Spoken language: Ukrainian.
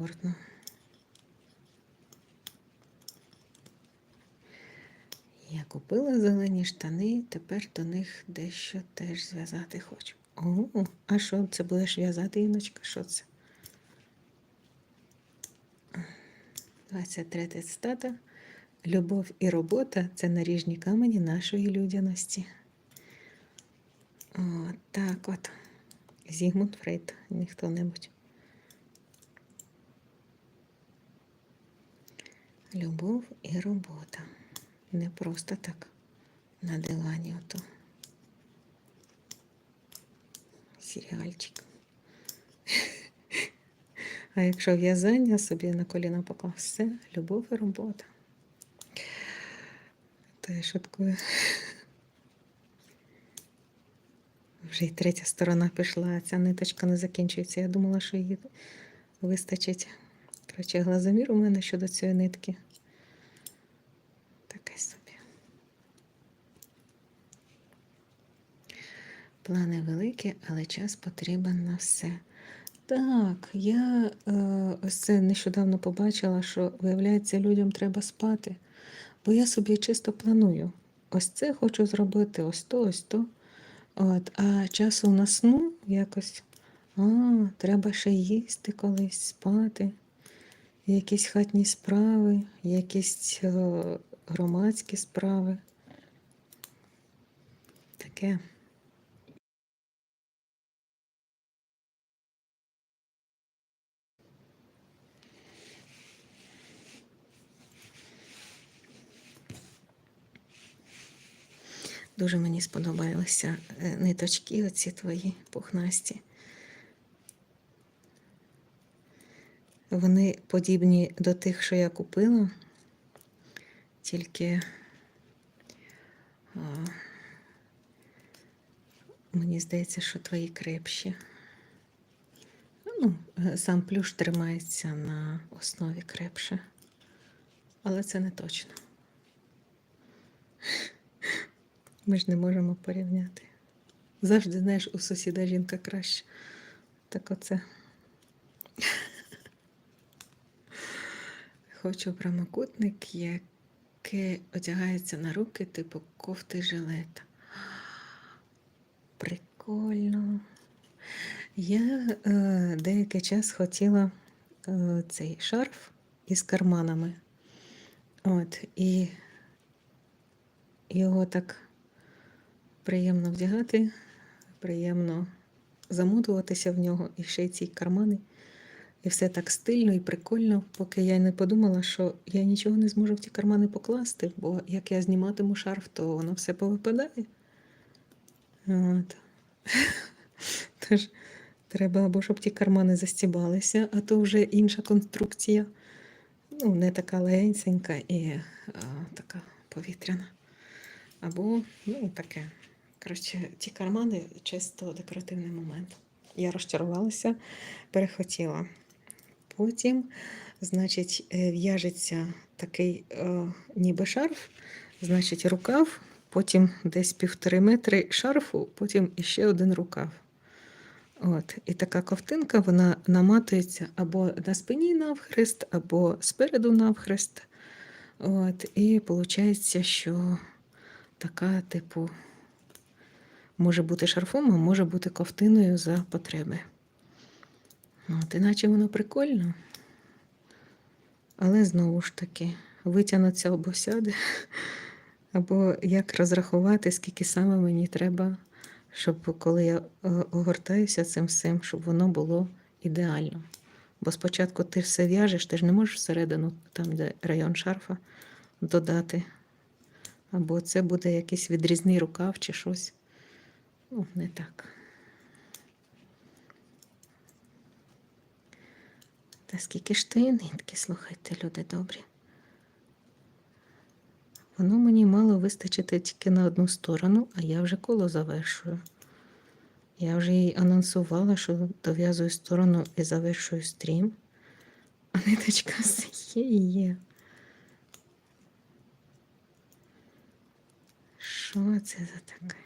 комфортно. Я купила зелені штани, тепер до них дещо теж зв'язати хочу. О, а що це будеш в'язати, Іночка? Що це? 23 цитата. Любов і робота це наріжні камені нашої людяності. О, так от. Зігмунд Фрейд, ніхто-небудь. Любов і робота. Не просто так на дивані ото. Серіальчик. А якщо в'язання собі на коліна поклав, все, любов і робота. То я шуткую. Вже й третя сторона пішла, ця ниточка не закінчується. Я думала, що її вистачить. Коротше, глазомір у мене щодо цієї нитки. Таке собі. Плани великі, але час потрібен на все. Так, я е, ось це нещодавно побачила, що, виявляється, людям треба спати. Бо я собі чисто планую. Ось це хочу зробити, ось то, ось то. От, а часу на сну якось, а, треба ще їсти колись, спати, якісь хатні справи, якісь е, громадські справи. Таке. Дуже мені сподобалися е, ниточки, оці твої пухнасті. Вони подібні до тих, що я купила, тільки а, мені здається, що твої крепші. Ну, сам плюш тримається на основі крепше, але це не точно. Ми ж не можемо порівняти. Завжди, знаєш, у сусіда жінка краще. Так оце. Хочу прямокутник, який одягається на руки, типу кофти жилета. Прикольно. Я е, деякий час хотіла е, цей шарф із карманами. От, і його так приємно вдягати, приємно замотуватися в нього і ще й ці кармани. І все так стильно і прикольно, поки я не подумала, що я нічого не зможу в ті кармани покласти, бо як я зніматиму шарф, то воно все повипадає. От. Тож треба або щоб ті кармани застібалися, а то вже інша конструкція. Ну, не така легенька і а, така повітряна. Або, ну, таке. Коротше, ті кармани чисто декоративний момент. Я розчарувалася, перехотіла. Потім, значить, е, в'яжеться такий е, ніби шарф, значить, рукав, потім десь півтори метри шарфу, потім іще один рукав. От. І така ковтинка вона наматується або на спині навхрест, або спереду навхрест. От. І виходить, що така, типу, може бути шарфом, а може бути ковтиною за потреби. От, Іначе воно прикольно. Але знову ж таки, витягнуться або сяде, або як розрахувати, скільки саме мені треба, щоб коли я е, огортаюся цим всім, щоб воно було ідеально. Бо спочатку ти все в'яжеш, ти ж не можеш всередину, там, де район шарфа, додати. Або це буде якийсь відрізний рукав чи щось. Ну, не так. Та скільки ж тої нитки, слухайте, люди добрі. Воно мені мало вистачити тільки на одну сторону, а я вже коло завершую. Я вже їй анонсувала, що дов'язую сторону і завершую стрім. А ниточка все є і є. Що це за таке?